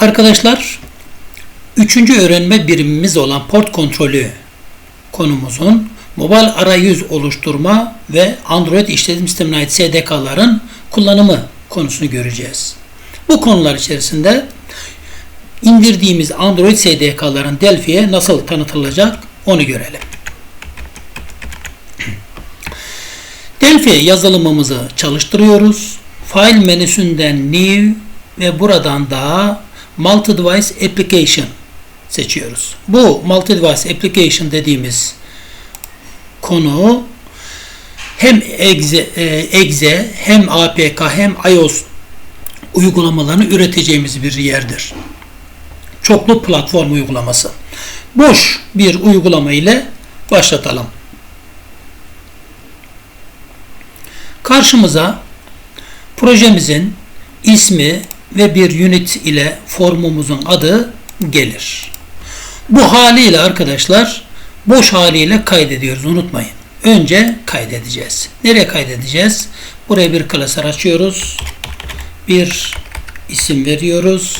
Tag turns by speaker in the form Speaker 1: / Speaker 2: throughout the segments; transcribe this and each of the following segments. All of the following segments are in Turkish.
Speaker 1: Arkadaşlar, üçüncü öğrenme birimimiz olan port kontrolü konumuzun mobil arayüz oluşturma ve Android işletim sistemine ait SDK'ların kullanımı konusunu göreceğiz. Bu konular içerisinde indirdiğimiz Android SDK'ların Delphi'ye nasıl tanıtılacak onu görelim. Delphi yazılımımızı çalıştırıyoruz. File menüsünden New ve buradan da Multi Device Application seçiyoruz. Bu Multi Device Application dediğimiz konu hem exe, e, hem APK hem iOS uygulamalarını üreteceğimiz bir yerdir. Çoklu platform uygulaması. Boş bir uygulama ile başlatalım. Karşımıza projemizin ismi ve bir unit ile formumuzun adı gelir. Bu haliyle arkadaşlar boş haliyle kaydediyoruz unutmayın. Önce kaydedeceğiz. Nereye kaydedeceğiz? Buraya bir klasör açıyoruz. Bir isim veriyoruz.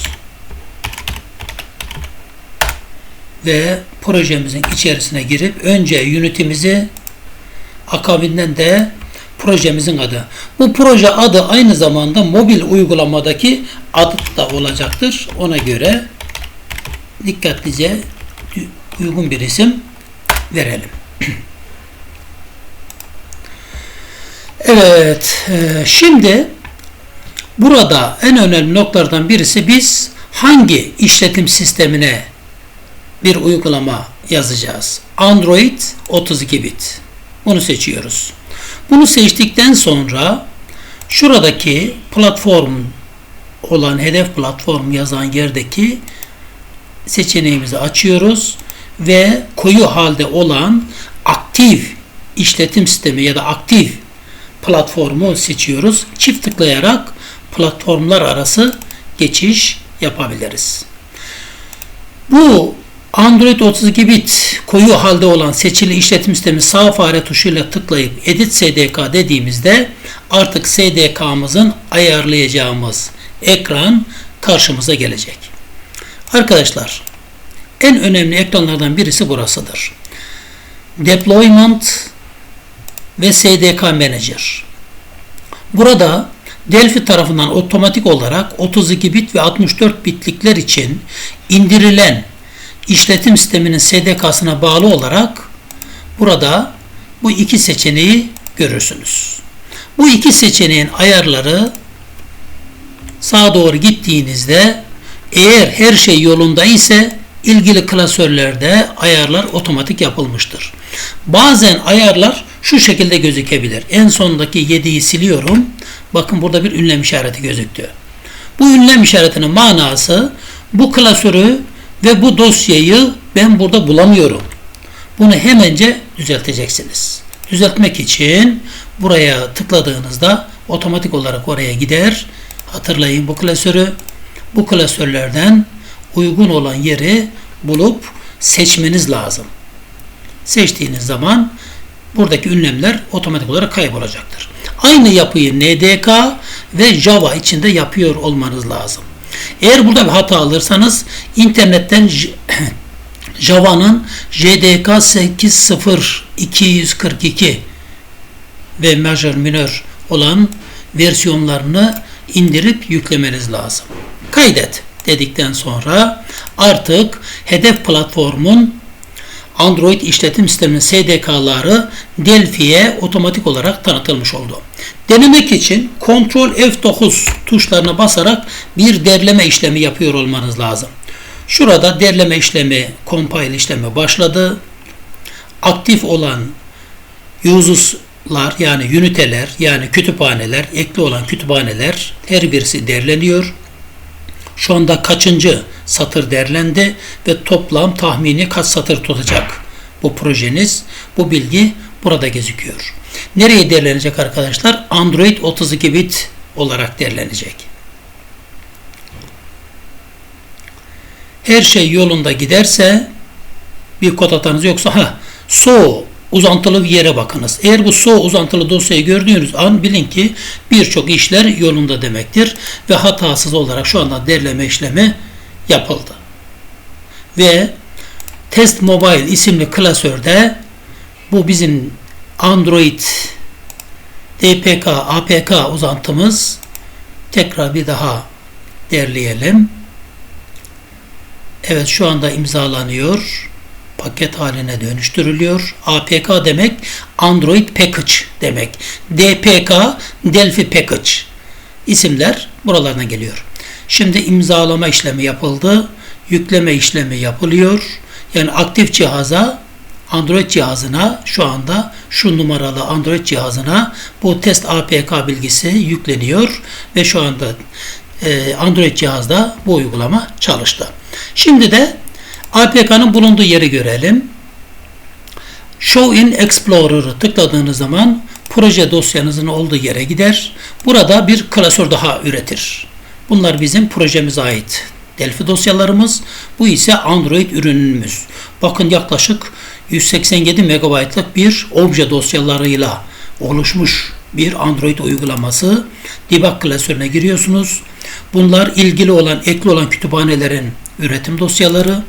Speaker 1: Ve projemizin içerisine girip önce unitimizi akabinden de projemizin adı. Bu proje adı aynı zamanda mobil uygulamadaki adı da olacaktır. Ona göre dikkatlice uygun bir isim verelim. Evet, e, şimdi burada en önemli noktalardan birisi biz hangi işletim sistemine bir uygulama yazacağız. Android 32 bit. Bunu seçiyoruz. Bunu seçtikten sonra şuradaki platform olan hedef platform yazan yerdeki seçeneğimizi açıyoruz ve koyu halde olan aktif işletim sistemi ya da aktif platformu seçiyoruz. Çift tıklayarak platformlar arası geçiş yapabiliriz. Bu Android 32 bit koyu halde olan seçili işletim sistemi sağ fare tuşuyla tıklayıp Edit SDK dediğimizde artık SDK'mızın ayarlayacağımız ekran karşımıza gelecek. Arkadaşlar en önemli ekranlardan birisi burasıdır. Deployment ve SDK Manager. Burada Delphi tarafından otomatik olarak 32 bit ve 64 bitlikler için indirilen işletim sisteminin SDK'sına bağlı olarak burada bu iki seçeneği görürsünüz. Bu iki seçeneğin ayarları sağa doğru gittiğinizde eğer her şey yolunda ise ilgili klasörlerde ayarlar otomatik yapılmıştır. Bazen ayarlar şu şekilde gözükebilir. En sondaki 7'yi siliyorum. Bakın burada bir ünlem işareti gözüktü. Bu ünlem işaretinin manası bu klasörü ve bu dosyayı ben burada bulamıyorum. Bunu hemence düzelteceksiniz. Düzeltmek için buraya tıkladığınızda otomatik olarak oraya gider. Hatırlayın bu klasörü. Bu klasörlerden uygun olan yeri bulup seçmeniz lazım. Seçtiğiniz zaman buradaki ünlemler otomatik olarak kaybolacaktır. Aynı yapıyı NDK ve Java içinde yapıyor olmanız lazım. Eğer burada bir hata alırsanız internetten Java'nın JDK 80242 ve majör minör olan versiyonlarını indirip yüklemeniz lazım. Kaydet dedikten sonra artık hedef platformun Android işletim sisteminin SDK'ları Delphi'ye otomatik olarak tanıtılmış oldu. Denemek için Ctrl F9 tuşlarına basarak bir derleme işlemi yapıyor olmanız lazım. Şurada derleme işlemi, compile işlemi başladı. Aktif olan uses'lar yani üniteler yani kütüphaneler, ekli olan kütüphaneler her birisi derleniyor. Şu anda kaçıncı satır derlendi ve toplam tahmini kaç satır tutacak bu projeniz. Bu bilgi burada gözüküyor. Nereye derlenecek arkadaşlar? Android 32 bit olarak derlenecek. Her şey yolunda giderse bir kod hatanız yoksa ha so uzantılı bir yere bakınız. Eğer bu so uzantılı dosyayı gördüğünüz an bilin ki birçok işler yolunda demektir ve hatasız olarak şu anda derleme işlemi yapıldı. Ve Test Mobile isimli klasörde bu bizim Android DPK, APK uzantımız tekrar bir daha derleyelim. Evet şu anda imzalanıyor. Paket haline dönüştürülüyor. APK demek Android Package demek. DPK Delphi Package isimler buralardan geliyor. Şimdi imzalama işlemi yapıldı. Yükleme işlemi yapılıyor. Yani aktif cihaza Android cihazına şu anda şu numaralı Android cihazına bu test APK bilgisi yükleniyor ve şu anda e, Android cihazda bu uygulama çalıştı. Şimdi de APK'nın bulunduğu yeri görelim. Show in Explorer'ı tıkladığınız zaman proje dosyanızın olduğu yere gider. Burada bir klasör daha üretir. Bunlar bizim projemize ait Delphi dosyalarımız. Bu ise Android ürünümüz. Bakın yaklaşık 187 MB'lık bir obje dosyalarıyla oluşmuş bir Android uygulaması. Debug klasörüne giriyorsunuz. Bunlar ilgili olan, ekli olan kütüphanelerin üretim dosyaları.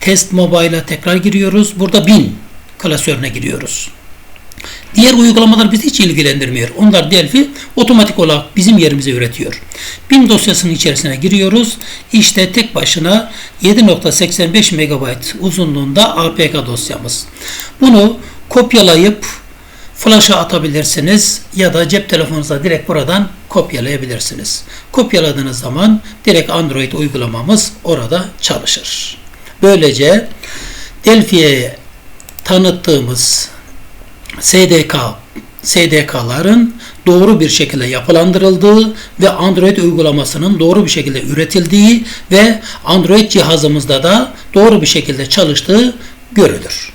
Speaker 1: Test Mobile'a tekrar giriyoruz. Burada bin klasörüne giriyoruz. Diğer uygulamalar bizi hiç ilgilendirmiyor. Onlar Delphi otomatik olarak bizim yerimize üretiyor. BIM dosyasının içerisine giriyoruz. İşte tek başına 7.85 MB uzunluğunda APK dosyamız. Bunu kopyalayıp flash'a atabilirsiniz ya da cep telefonunuza direkt buradan kopyalayabilirsiniz. Kopyaladığınız zaman direkt Android uygulamamız orada çalışır. Böylece Delphi'ye tanıttığımız SDK SDK'ların doğru bir şekilde yapılandırıldığı ve Android uygulamasının doğru bir şekilde üretildiği ve Android cihazımızda da doğru bir şekilde çalıştığı görülür.